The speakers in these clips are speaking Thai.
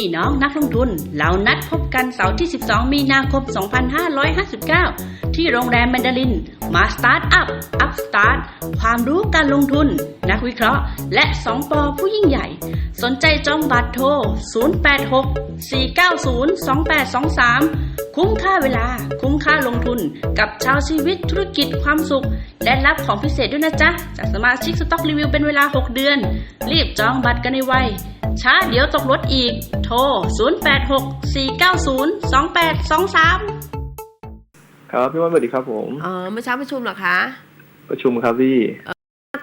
พี่น้องนักลงทุน เรานัดพบกันเสาร์ที่ 12 มีนาคม 2559 ที่โรงแรมแมนดาริน มาสตาร์ทอัพ อัพสตาร์ท ความรู้การลงทุน นักวิเคราะห์ และ 2 ปอผู้ยิ่งใหญ่ สนใจจองบัตรโทร 086 490 2823 คุ้มค่าเวลา คุ้มค่าลงทุน กับชาวชีวิตธุรกิจความสุข และรับของพิเศษด้วยนะจ๊ะ จากสมาชิกสต็อกรีวิวเป็นเวลา 6 เดือน รีบจองบัตรกันในไว ช้าเดี๋ยวตกรถอีก โทร 086 490 2823 ครับพี่ว่านสวัสดีครับผมอ๋อเมื่อเช้าประชุมเหรอคะ ประชุมครับพี่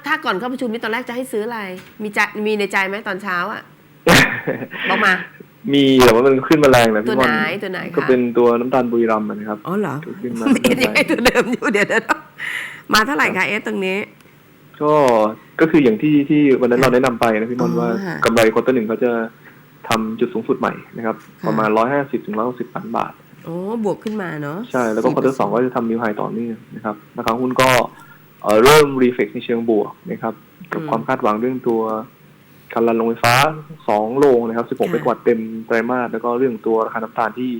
ถ้าก่อนเข้าประชุมนี่ตอนแรกจะให้ซื้ออะไร มีใจมีในใจไหมตอนเช้าอะบอกมา มีแต่ว่ามันขึ้นมาแรงนะตัวพี่บอลไหนตัวไหนคะก็เป็นตัวน้ำตาลบุรีรัมย์อะนะครับ อ๋อเหรอขึ้นมาไม่ได้ยังไงตัวเดิมอยู่เดี๋ยวเดี๋ยวมาเท่าไหร่คะเอสตรงนี้ ก็ก็คืออย่างที่ที่วันนั้นเราแนะนำไปนะพี่บอลอ๋อว่าค่ะ กำไรควอเตอร์หนึ่งเขาจะทำจุดสูงสุดใหม่นะครับค่ะประมาณร้อยห้าสิบถึงร้อยหกสิบล้านบาท โอ้บวกขึ้นมาเนาะใช่ แล้วก็ควอเตอร์สองก็จะทำนิวไฮต่อเนื่องนะครับราคาหุ้นก็เอ่อเริ่มรีเฟกในเชิงบวกนะครับกับความคาดหวังเรื่องตัวการรันโรงไฟฟ้าสองโรงนะครับ 16เมกะวัตต์เต็มไตรมาสแล้วก็เรื่องตัวราคาน้ำตาลที่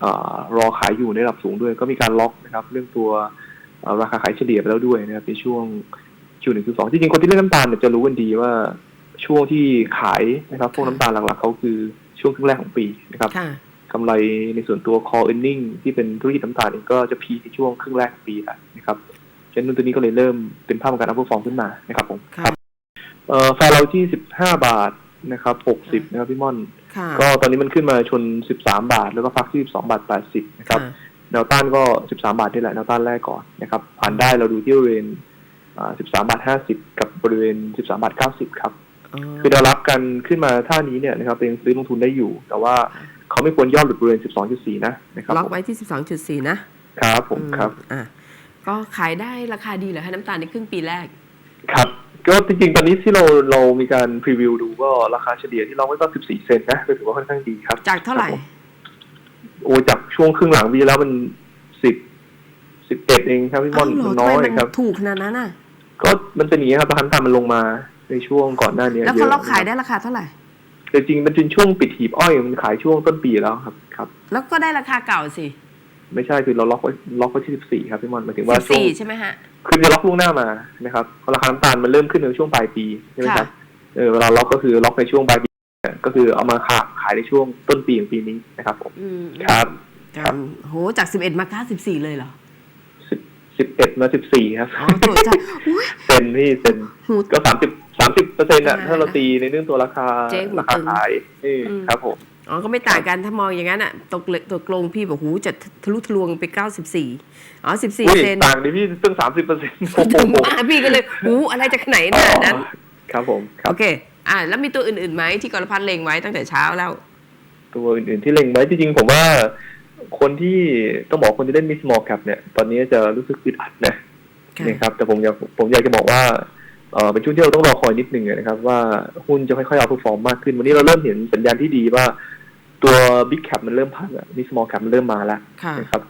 เอ่อรอขายอยู่ในระดับสูงด้วย ก็มีการล็อกนะครับ เรื่องตัวเอ่อราคาขายเฉลี่ยไปแล้วด้วยนะครับในช่วง Q1 Q2 จริงๆคนที่เล่นน้ำตาลเนี่ยจะรู้กันดีว่าช่วงที่ขายนะครับพวกน้ำตาลหลักๆเขาคือช่วงครึ่งแรกของปีนะครับค่ะกำไรในส่วนตัว core earning ที่เป็นธุรกิจน้ำตาลเองก็จะพีคในช่วงครึ่งแรกของปีแล้วนะครับฉะนั้นตัวนี้ก็เลยเริ่มเป็นภาพของการอัพเปอร์ฟอร์มขึ้นมานะครับผมค่ะเอ่อแฟร์เราที่15บาทนะครับ60นะครับพี่ม่อนค่ะก็ตอนนี้มันขึ้นมาชน13บาท แล้วก็พักที่12บาท80นะครับค่ะแนวต้านก็13บาทนี่แหละแนวต้านแรกก่อนนะครับผ่านได้เราดูที่บริเวณอ่า 13บาท50 กับบริเวณ 13บาท90 ครับอ๋อคือแนวรับกันขึ้นมาท่านี้เนี่ยนะครับเป็นซื้อลงทุนได้อยู่ แต่ว่าเขาไม่ควรย่อหลุดบริเวณ 12.4 นะนะครับล็อกผมไว้ที่ 12.4 นะครับผมครับอืมอะก็ขายได้ราคาดีเหรอคะน้ำตาลในครึ่งปีแรก ครับ ก็จริงๆ ตอนนี้ที่เราเรามีการพรีวิวดูก็ราคาเฉลี่ยที่เราไว้ก็ 14 เซนนะก็ถือว่าค่อนข้างดีครับ จากเท่าไหร่ครับผมโอ้จากช่วงครึ่งหลังปีแล้วมัน10 11เองครับพี่มอนาวเหรมันน้อยทำไมครับ ถูกขนาดนั้นน่ะ ก็มันเป็นอย่างนี้ครับราคาน้ำตาลมันลงมาในช่วงก่อนหน้านี้แล้วเยเขาอะล็อกขายนะได้ครับราคาเท่าไหร่แต่จริงๆมันเป็นช่วงปิดหีบอ้อยมันขายช่วงต้นปีแล้วครับครับ แล้วก็ได้ราคาเก่าสิไม่ใช่คือเราล็อกไว้ล็อกไว้ที่14ครับพี่มอนหมายถึงว่าช่วง14ใช่ไหมฮะคือจะล็อกล่วงหน้ามานะครับเพราะราคาน้ำตาลมันเริ่มขึ้นในช่วงปลายปีใช่ไหมครับค่ะเออเวลาล็อกก็คือล็อกในช่วงปลายปีเนี่ยก็คือเอามาขายขายในช่วงต้นปีของปีนี้นะครับผมอืมครับครับโหจาก11มา94เลยเหรอสิบสิบ เอ็ดมาสิบสี่ครับอ๋อถูกจ้ะอุ้ยเซนนี่เซนหูก็สามสิบสามสิบเปอร์เซ็นต์อะอ่าถ้าเราตีในเรื่องตัวราคาเจ๊หูราคาตึงขายนี่อืมครับผมอ๋อ ก็ไม่ต่างกันถ้ามองอย่างนั้นอะตกเลตกลงพี่บอกหูจะทะลุทะลวงไป94อ๋ออุ้ย14เซนต่างดิพี่ตั้งสามสิบเปอร์เซ็นต์โอ้ถึงโหว่าพี่ก็เลยหูอะไรจะขนาดนั้นครับผมครัโอบเค อ่า แล้วมีตัวอื่นๆไหมที่กรพัฒน์เลงไว้ตั้งแต่เช้าแล้ว ตัวอื่นๆที่เล็งไว้จริงๆผมว่า คนที่ต้องบอกคนที่เล่นมิสมอลแคปเนี่ย ตอนนี้จะรู้สึกอึดอัดนะค่ะนะครับ แต่ผมอยากผมอยากจะบอกว่าเออเป็นช่วงที่เราต้องรอคอยนิดนึงนะครับ ว่าหุ้นจะค่อยๆเอาผู้ฟอร์มมากขึ้น วันนี้เราเริ่มเห็นสัญญาณที่ดีว่าตัวบิ๊กแคปมันเริ่มพักอะมิสมอลแคปมันเริ่มมาแล้วค่ะนะครับ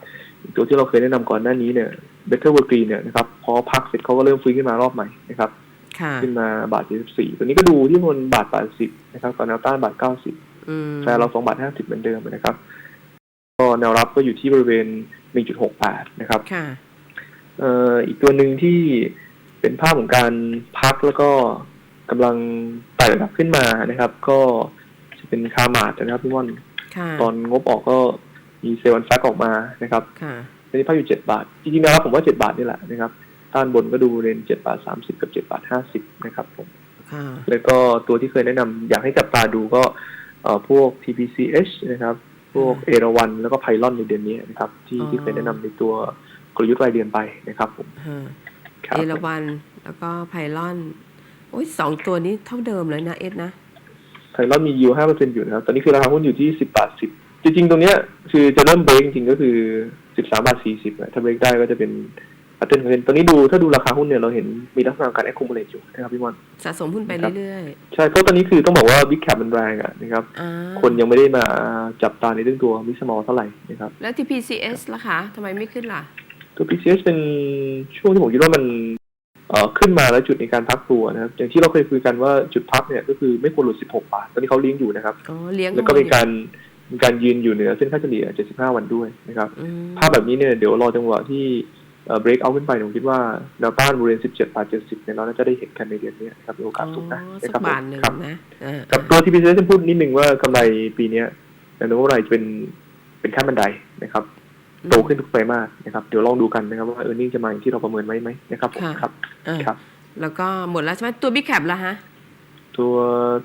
ตัวที่เราเคยแนะนำก่อนหน้านี้เนี่ย Better w o r k Green เนี่ยนะครับพอพักเสร็จเขาก็เริ่มฟื้นขึ้นมารอบใหม่นะครับค่ะขึ้นมาบาท74ตัวนี้ก็ดูที่บนบาท80นะครับก่อนแนวต้านบาท90อืมแฟร์เรา2บาท50เหมือนเดิมนะครับก็ แนวรับก็อยู่ที่บริเวณ 1.68 นะครับค่ะเอ่ออีกตัวหนึ่งที่เป็นภาพของการพักแล้วก็กำลังไต่ระดับขึ้นมานะครับ ก็จะเป็นคามาดนะครับพี่ม่อนค่ะตอนงบออกก็มีเซลล์แฟกออกมานะครับค่ะตอนนี้ภาพอยู่ 7 บาท จริงๆนะครับผมว่า 7 บาทนี่แหละนะครับด้านบนก็ดูเรน7บาท 30 กับ 7 บาท 50 นะครับผมค่ะแล้วก็ตัวที่เคยแนะนำอยากให้จับตาดูก็เอ่อพวก TPCH นะครับ พวกเอราวันแล้วก็ไพลอนในเดือนนี้นะครับ ที่อ๋อที่เคยแนะนำในตัวกลยุทธ์รายเดือนไปนะครับผมฮะครับเอราวันแล้วก็ไพลอน โอ้ยสองตัวนี้เท่าเดิมเลยนะเอสนะไพลอนมียิว5%อยู่นะครับ ตอนนี้คือราคาหุ้นอยู่ที่10บาท10จริงๆ ตรงเนี้ยคือจะเริ่มเบรกจริงๆก็คือ13บาท40อะถ้าเบรกได้ก็จะเป็น อัตเทนตอนนี้ดูถ้าดูราคาหุ้นเนี่ยเราเห็นมีลักษณะการแอคคูมูเลตอยู่นะครับพี่มอนสะสมหุ้นไปครับเรื่อยใช่ เพราะตอนนี้คือต้องบอกว่าบิ๊กแคปมันแรงอะนะครับๆอ่าคนยังไม่ได้มาจับตาในเรื่องตัวมิสมอลเท่าไหร่นะครับ แล้ว TPCS ล่ะคะทำไมไม่ขึ้นล่ะ ตัว PCS เป็นช่วงที่ผมคิดว่ามันเอ่อขึ้นมาแล้วจุดในการพักตัวนะครับ อย่างที่เราเคยคุยกันว่าจุดพักเนี่ยก็คือไม่ควรหลุด 16 บาท ตอนนี้เขาเลี้ยงอยู่นะครับอ๋อเลี้ยงแล้วก็เป็นการเป็นการยืนอยู่เหนือเส้นค่าเฉลี่ย 75 วันด้วยนะครับอืมภาพแบบนี้เนี่ยเดี๋ยวรอจังหวะที่ เอ่อ break out ขึ้นไปผมคิดว่าแนวต้านบริเวณ 17บาท70เนี่ยเราน่าจะได้เห็นกันในเดือนนี้นะครับมีโอกาสสูงนะอ๋อนะสักครับบาทหนึ่งครับนะอ่ากับตัว TPC จะพูดนิดนึงว่ากำไรปีเนี้ยแนวโน้มกำไรจะเป็นเป็นขั้นบันไดนะครับโตขึ้นทุกไตรมาสนะครับเดี๋ยวลองดูกันนะครับว่า e a r n i n g จะมาอย่างที่เราประเมินไว้ไหมนะครับผมครับอ่าครับ แล้วก็หมดแล้วใช่ไหมตัวบิ๊กแคปละฮะตัว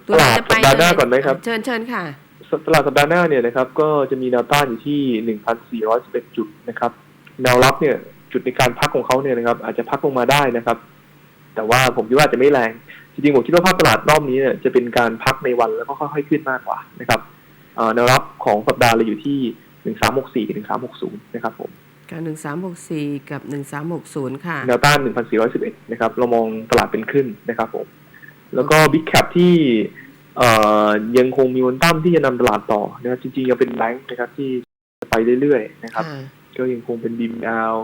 ตัตวลาดจะสัปดาห์หน้าก่อนไหมครับ เชิญเชิญค่ะตลาดสัปดาห์หน้าเนี่ยนะครับก็จะมีแนวต้านอยู่ที่ 1,411 จุดนะครับแนวรับเนี่ย จุดในการพักของเขาเนี่ยนะครับ อาจจะพักลงมาได้นะครับ แต่ว่าผมคิดว่าอาจจะไม่แรง จริงๆผมคิดว่าภาพตลาดรอบนี้เนี่ยจะเป็นการพักในวันแล้วก็ค่อยๆขึ้นมากกว่านะครับเอ่อแนวรับของสัปดาห์เลยอยู่ที่1364กับ1360นะครับผมกับหนึ่งสามหกสี่กับหนึ่งสามหกศูนย์ค่ะแนวต้าน1,411นะครับ เรามองตลาดเป็นขึ้นนะครับผม แล้วก็ Big Cap ที่เอ่อยังคงมีวันตั้มที่จะนำตลาดต่อนะครับจริงๆยังเป็นแบงค์นะครับที่จะไปเรื่อยๆนะครับค่ะก็ยังคงเป็น BML เอ่อ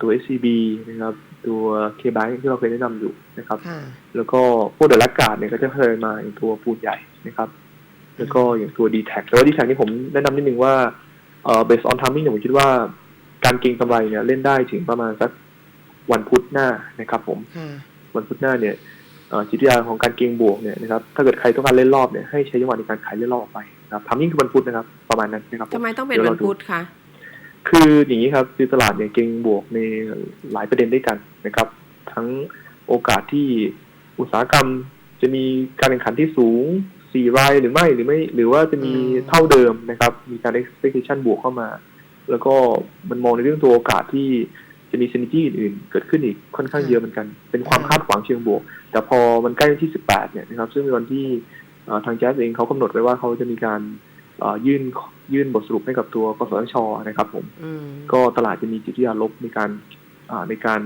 ตัว SCB นะครับตัว KBank ที่เราเคยแนะนำอยู่นะครับค่ะแล้วก็พวกเดลักการ์ดเนี่ยก็จะเคยมาอย่างตัวปูนใหญ่นะครับ แล้วก็อย่างตัว d t แทแต่ว่า d t แทนี่ผมแนะนำนิดนึงว่าเอ่อ based on timing เนี่ยผมคิดว่าการเก็งกำไรเนี่ยเล่นได้ถึงประมาณสักวันพุธหน้านะครับ ผมค่ะวันพุธหน้าเนี่ยเอ่อจิตวิทยาของการเก็งบวกเนี่ยนะครับถ้าเกิดใครต้องการเล่นรอบเนี่ยให้ใช้จังหวะในการขายเล่นรอบออกไปนะครับทำยิ่งคือวันพุธนะครับ ประมาณนั้นนะครับผทำไมต้องเป็นดี๋ยวันราดูพุธคะ คืออย่างนี้ครับคือตลาดเนี่ยเก็งบวกในหลายประเด็นด้วยกันนะครับ ทั้งโอกาสที่อุตสาหกรรมจะมีการแข่งขันที่สูงสี่รายหรือไม่หรือไม่ หรือว่าจะมีอืมเท่าเดิมนะครับ มีการ expectation บวกเข้ามา แล้วก็มันมองในเรื่องตัวโอกาสที่จะมี synergy อื่นๆ เกิดขึ้นอีกค่อนข้างเยอะเหมือนกัน เป็นความคาดหวังเชิงบวก แต่พอมันใกล้วันที่ 18 เนี่ยนะครับ ซึ่งเป็นวันที่เอ่อทางแจ๊สเองเขากำหนดไว้ว่าเขาจะมีการเอ่อยื่น ยื่นบทสรุปให้กับตัวกสทชนะครับ ผมอืมก็ตลาดจะมีจิตวิทยาลบในการอ่าในการ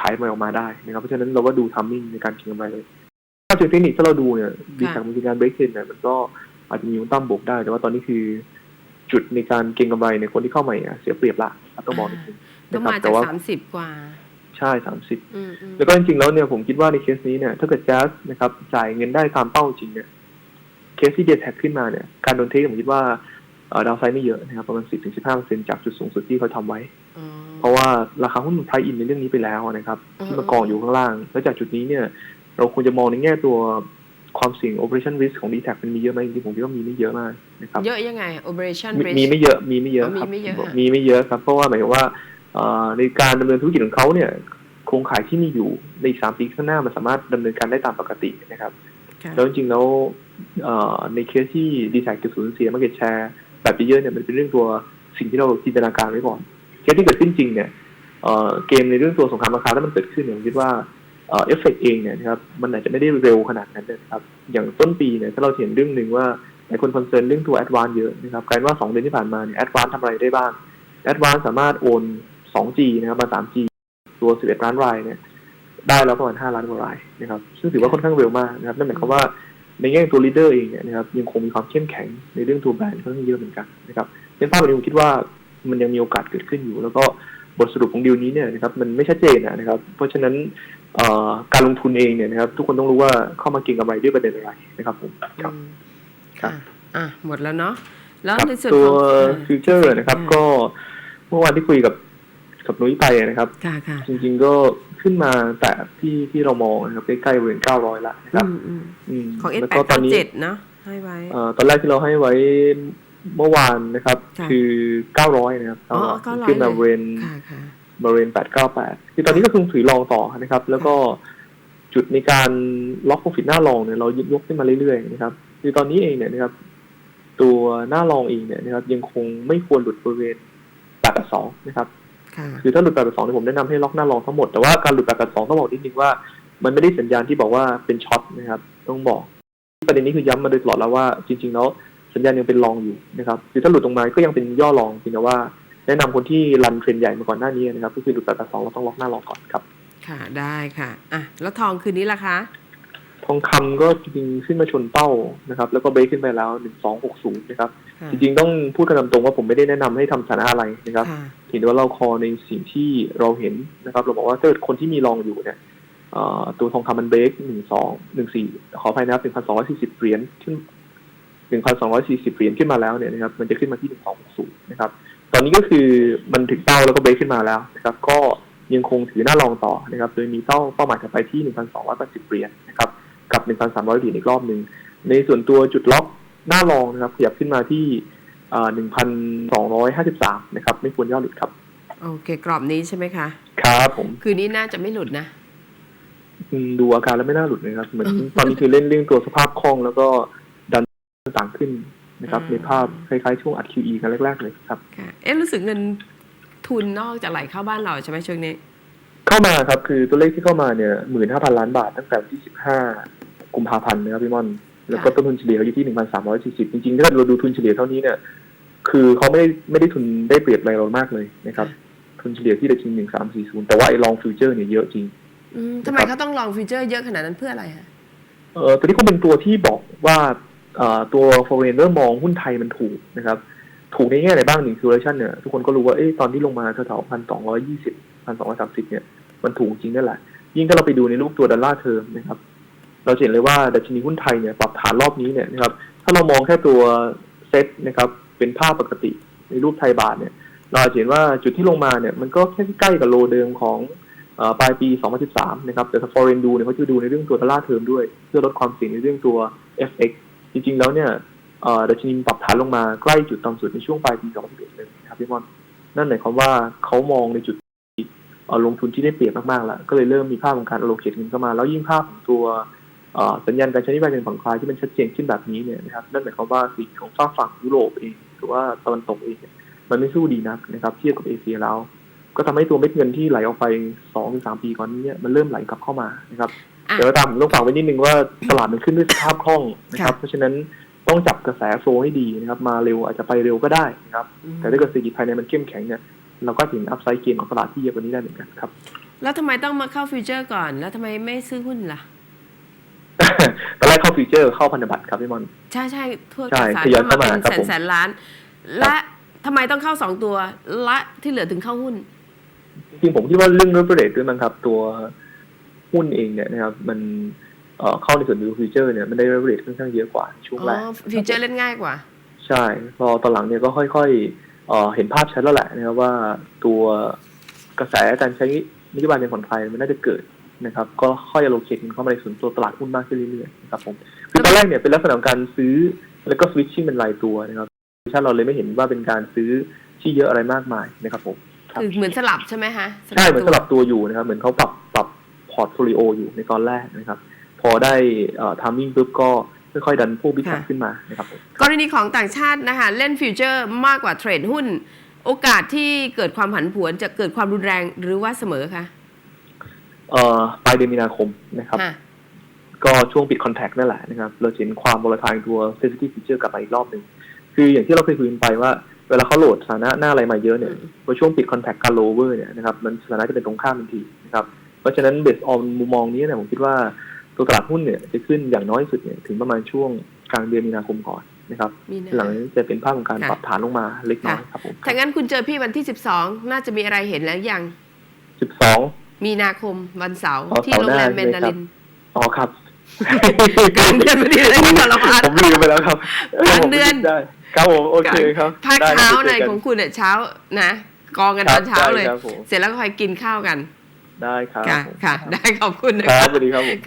ขายมันออกมาได้นะครับ เพราะฉะนั้นเราก็ดูทัมมิ่งในการเก็งกำไรเลยถ้าเชิงเทคนิคถ้าเราดูเนี่ยดีทางมีการเบรกเทนเนี่ยมันก็อาจจะมีมุมตั้มบวกได้ แต่ว่าตอนนี้คือจุดในการเก็งกำไรในยคนที่เข้าใหม่อะเสียเปรียบละต้องบอกนิดนึงต้องนะครับมาแต่จากว่าสามสิบกว่าใช่สามสิบอืมอืมแล้วก็จริงๆแล้วเนี่ยผมคิดว่าในเคสนี้เนี่ยถ้าเกิดแจ๊สนะครับจ่ายเงินได้ตามเป้าจริงเนี่ยเคสที่เดทแท็กขึ้นมาเนี่ยการโดนเทคผมคิดว่า ดาวไซด์ไม่เยอะนะครับประมาณสิบถึงสิบห้าเปอร์เซ็นจากจุดสูงสุดที่เขาทำไวอ๋อเพราะว่าราคาหุ้นมันไพรอินในเรื่องนี้ไปแล้วนะครับอืมที่มากองอยู่ข้างล่าง แล้วจากจุดนี้เนี่ยเราควรจะมองในแง่ตัวความเสี่ยง operation risk ของ d t แทมันมีเยอะไหมจริงๆผมคิดว่ามีไม่เยอะมากนะครับเยอะยังไง operation มี risk มีไม่เยอะมีไม่เยอะอ๋อครับมีไม่เยอะค่ะมีไม่เยอะครับ เพราะว่าหมายถึงว่าเอ่อในการดำเนินธุรกิจของเขาเนี่ยโครงข่ายที่มีอยู่ในอีกสามปีข้างหน้ามันสามารถดำเนินการได้ตามปกตินะครับค่ะแล้วจริงๆแล้วเอ่อในเคสที่ดีแท็กจะสูญเสียมาเก็ต แบบเยอะๆเนี่ยมันเป็นเรื่องตัวสิ่งที่เราจินตนาการไว้ก่อนเคสที่เกิดขึ้นจริงเนี่ยเกมในเรื่องตัวสงครามราคาถ้ามันเกิดขึ้นเนี่ยผมคิดว่าเอฟเฟกเองเนี่ยนะครับมันอาจจะไม่ได้เร็วขนาดนั้นนะครับ อย่างต้นปีเนี่ยถ้าเราเห็นเรื่องหนึ่งว่าหลายคนคอนเซิร์นเรื่องตัวแอดวานเยอะนะครับกลายว่าสองเดือนที่ผ่านมาเนี่ยแอดวานทำอะไรได้บ้างแอดวานสามารถโอน 2G นะครับมา 3G ตัว 11 ล้านรายเนี่ยได้แล้วประมาณ 5 ล้านกว่ารายนะครับซึ่งถือว่าค่อนข้างเร็วมากนะครับนั่นหมายความว่า ในแง่ตัวลีดเดอร์เองเนี่ยนะครับยังคงมีความเข้มแข็งในเรื่องตัวแบรนด์ค่อนข้างเยอะเหมือนกันนะครับเป็นภาพแบบนี้ผมคิดว่ามันยังมีโอกาสเกิดขึ้นอยู่ แล้วก็บทสรุปของดีลนี้เนี่ยนะครับมันไม่ชัดเจนนะครับ เพราะฉะนั้นเอ่อการลงทุนเองเนี่ยนะครับ ทุกคนต้องรู้ว่าเข้ามาเก็งกำไรด้วยประเด็นอะไรนะครับผมครับอืมครับค่ะอะหมดแล้วเนาะแล้วครับในส่วนตัขวองฟิวเจอร์นะครับ ก็เมื่อวานที่คุยกับกับนุ้ยไปนะครับค่ะค่ะจริงๆก็ ขึ้นมาแต่ที่ที่เรามองนะครับใกล้ๆบริเวณ900ละนะครับอืมอืมอืมของ S แล้วแปก็ดตอนนี้เจ็ดเนาะให้ไว้เอ่อตอนแรกที่เราให้ไว้เมื่อวานนะครับค่ะคือ900นะครับอ๋อ900 900ขึ้นมาบริเวณค่ะค่ะบริเวณ898คือตอนนี้ก็คงถือรองต่อนะครับ แล้วก็จุดในการล็อกโปรฟิตหน้ารองเนี่ยเรายกขึ้นมาเรื่อยๆนะครับ คือตอนนี้เองเนี่ยนะครับ ตัวหน้ารองเองเนี่ยนะครับ ยังคงไม่ควรหลุดบริเวณ882นะครับ ค่ะคือถ้าหลุด882เนี่ยผมแนะนำให้ล็อกหน้ารองทั้งหมด แต่ว่าการหลุด882ต้องบอกนิดนึงว่า มันไม่ได้สัญญาณที่บอกว่าเป็นช็อตนะครับ ต้องบอกประเด็นนี้คือย้ำมาโดยตลอดแล้วว่าจริง ๆ แล้วสัญญาณยังเป็นรองอยู่นะครับคือถ้าหลุดตรงมาก็ยังเป็นย่อรองเพียงแต่ว่า แนะนำคนที่รันเทรนด์ใหญ่มาก่อนหน้านี้นะครับ ก็คือหลุด882เราต้องล็อกหน้ารองก่อนครับ ค่ะได้ค่ะอะแล้วทองคืนนี้ล่ะคะทองคำก็จริงๆขึ้นมาชนเป้านะครับ แล้วก็เบรกขึ้นไปแล้ว1260นะครับค่ะ จริงๆต้องพูดกันตามตรงว่าผมไม่ได้แนะนำให้ทำสถานะอะไรนะครับค่ะเห็นว่าเราคอในสิ่งที่เราเห็นนะครับ เราบอกว่าถ้าเกิดคนที่มีรองอยู่เนี่ยเอ่อตัวทองคำมันเบรกหนึ่งสองหนึ่งสี่ขออภัยนะครับหนึ่งพันสองร้อยสี่สิบเหรียญขึ้นหนึ่งพันสองร้อยสี่สิบเหรียญขึ้นมาแล้วเนี่ยนะครับ มันจะขึ้นมาที่หนึ่งสองศูนย์นะครับ ตอนนี้ก็คือมันถึงเป้าแล้วก็เบรกขึ้นมาแล้วนะครับ ก็ยังคงถือหน้ารองต่อนะครับ โดยมีเป้าเป้าหมายจะไปที่หนึ่งพันสองร้อยแปดสิบเหรียญนะครับ กับหนึ่งพันสามร้อยเหรียญอีกรอบหนึ่งในส่วนตัวจุดล็อก หน้ารองนะครับขยับขึ้นมาที่หนึ่งพันสองร้อยห้าสิบสามนะครับ ไม่ควรย่อหลุดครับ โอเค กรอบนี้ใช่ไหมคะ ครับผม คืนนี้น่าจะไม่หลุดนะอืมดูอาการแล้วไม่น่าหลุดนะครับ เหมือนตอนนี้คือเล่นเรื่องตัวสภาพคล่องแล้วก็ดันต่างขึ้นนะครับอืมในภาพคล้ายๆช่วงอัด QE กันแรกๆเลยครับค่ะเอ๊ะรู้สึกเงินทุนนอกจากไหลเข้าบ้านเราใช่ไหมช่วงนี้ เข้ามาครับ คือตัวเลขที่เข้ามาเนี่ยหมื่นห้าพันล้านบาทตั้งแต่วันที่สิบห้ากุมภาพันธ์นะครับพี่มอน แล้วก็ต้นทุนเฉลี่ยเขาอยู่ที่หนึ่งพันสามร้อยสี่สิบจริงๆ ถ้าเราดูทุนเฉลี่ยเท่านี้เนี่ย คือเขาไม่ได้ไม่ได้ทุนได้เปรียบอะไรเรามากเลยนะครับ ทุนเฉลี่ยที่ดัชนีหนึ่งสามสี่ศูนย์แต่ว่าไอ้ลองฟิวเจอร์เนี่ยเยอะจริงอืมทำไมเขาต้องลองฟีเจอร์เยอะขนาดนั้นเพื่ออะไรฮะเออตัวนี้คงเป็นตัวที่บอกว่าเอ่อตัวฟอเรนเริ่มมองหุ้นไทยมันถูกนะครับ ถูกในแง่ไหนบ้างหนึ่งคือเรชั่นเนี่ยทุกคนก็รู้ว่าเอ้ตอนที่ลงมาแถวๆพันสองร้อยยี่สิบพันสองร้อยสามสิบเนี่ยมันถูกจริงนั่นแหละ ยิ่งถ้าเราไปดูในรูปตัวดอลลาร์เทอมนะครับ เราเห็นเลยว่าดัชนีหุ้นไทยเนี่ยปรับฐานรอบนี้เนี่ยนะครับถ้าเรามองแค่ตัวเซ็ตนะครับเป็นภาพปกติในรูปไทยบาทเนี่ยเราเห็นว่าจุดที่ลงมาเนี่ยมันก็แค่ใกล้กับโลเดิมของอปลายปี 2013 นะครับ แต่ถ้า foreign ดูเนี่ยเขาจะดูในเรื่องตัวดอลลาร์เทอมด้วย เพื่อลดความเสี่ยงในเรื่องตัว FX จริง ๆ แล้วเนี่ยดัชนีปรับฐานลงมาใกล้จุดต่ำสุดในช่วงปลายปี 2011เลยนะครับพี่มอนนั่นหมายความว่าเขามองในจุดลงทุนที่ได้เปรียบมากๆแล้วก็เลยเริ่มมีภาพของการ allocate เงินเข้ามา แล้วยิ่งภาพของตัว สัญญาณการใช้นโยบายเงินผ่อนคลายที่มันชัดเจนขึ้นแบบนี้เนี่ยนะครับนั่นหมายความว่าสิ่งของฝากฝั่งยุโรปเองหรือว่าตะวันตกเองเนี่ยมันไม่สู้ดีนักนะครับเทียบกับเอเชียแล้วก็ทำให้ตัวเม็ดเงินที่ไหลออกไปสองถึงสามปีก่อนนี้เนี่ยมันเริ่มไหลกลับเข้ามานะครับอะแต่ว่าตามผมต้องฝากไว้นิดนึงว่าตลาดมันขึ้นด้วยสภาพคล่องนะครับค่ะเพราะฉะนั้นต้องจับกระแสโฟลว์ให้ดีนะครับมาเร็วอาจจะไปเร็วก็ได้นะครับอืมแต่ถ้าเกิดเศรษฐกิจภายในมันเข้มแข็งเนี่ยเราก็ถึงอัพไซด์เกมของตลาดที่เยอะกว่านี้ได้เหมือนกันครับ แล้วทำไมต้องมาเข้าฟิวเจอร์ก่อน แล้วทำไมไม่ซื้อหุ้นล่ะ ตอนแรกเข้าฟิวเจอร์เข้าพันธบัตรครับพี่มอน ใช่ใช่ทั่วใช่สารทยอยเข้ามาเข้ามาเป็นครับแสผนมแสนล้าน และทำไมต้องเข้าสองตัว และที่เหลือถึงเข้าหุ้น จริงๆผมคิดว่าเรื่อง leverage ด้วยมั้งครับ ตัวหุ้นเองเนี่ยนะครับ มันเอ่อเข้าในส่วนดูฟิวเจอร์เนี่ยมันได้ leverage ค่อนข้างเยอะกว่าช่วงอ๋อแรกฟิวเจอร์เล่นง่ายกว่า ใช่ พอตอนหลังเนี่ยก็ค่อยๆเอ่อเห็นภาพชัดแล้วแหละนะครับว่าตัวกระแสการใช้นโยบายในผ่อนคลายมันน่าจะเกิด นะครับก็ค่อยๆ allocate เข้ามาในส่วนตัวตลาดหุ้นมากขึ้นเรื่อยๆนะครับผมคือตอนแรกเนี่ยเป็นลักษณะของการซื้อแล้วก็ switching เป็นรายตัวนะครับถ้าเราเลยไม่เห็นว่าเป็นการซื้อที่เยอะอะไรมากมายนะครับผมครับคือเหมือนสลับใช่ไหมฮะใช่เหมือนสตัวลับตัวอยู่นะครับเหมือนเขาปรับปรับพอร์ตโฟลิโออยู่ในตอนแรกนะครับ พอได้เอ่อทามมิ่งปุ๊บก็ค่อยๆดันพวกบิ๊กแคปขึ้นมานะครับผมกรณีของต่างชาตินะคะเล่นฟิวเจอร์มากกว่าเทรดหุ้น โอกาสที่เกิดความผันผวนจะเกิดความรุนแรงหรือว่าเสมอคะ เอ่อปลายเดือนมีนาคมนะครับค่ะก็ช่วงปิดคอนแทคนั่นแหละนะครับ เราจะเห็นความบริทายตัว sensitive feature กลับมาอีกรอบหนึ่งคืออย่างที่เราเคยคุยกันไปว่า เวลาเขาโหลดสถานะหน้าอะไรมาเยอะเนี่ยอืมพอช่วงปิดคอนแทคการโลเวอร์เนี่ยนะครับมันสถานะจะเป็นตรงข้ามทันทีนะครับเพราะฉะนั้นเบสออนมุมมองนี้เนี่ยผมคิดว่าตัวตลาดหุ้นเนี่ยจะขึ้นอย่างน้อยสุดเนี่ยถึงประมาณช่วงกลางเดือนมีนาคมก่อนนะครับมีนะหลังจากนั้นจะเป็นภาพของการค่ะปรับฐานลงมาเล็กน้อยครับผมถ้างั้นคุณเจอพี่วันที่ 12 น่าจะมีอะไรเห็นแล้วยังสิบสอง มีนาคมวันเสาร์อ๋อที่โรงแรมเสาร์หเมน้านดาลิน อ๋อครับกลางเดือนพอดีเลยที่เราพัดผมลืมไปแล้วครับกลางเดือนได้ครับผมโอเคครับภาคได้เช้าครับในจกัของคุณเนี่ยเช้านะกองกันคตรัอบนเช้าเลยได้ครับผมเสร็จแล้วก็คอยกินข้าวกัน ได้ครับค่ะผมค่ะได้ขอบคุณนะครัคะบสวัสดีครับผม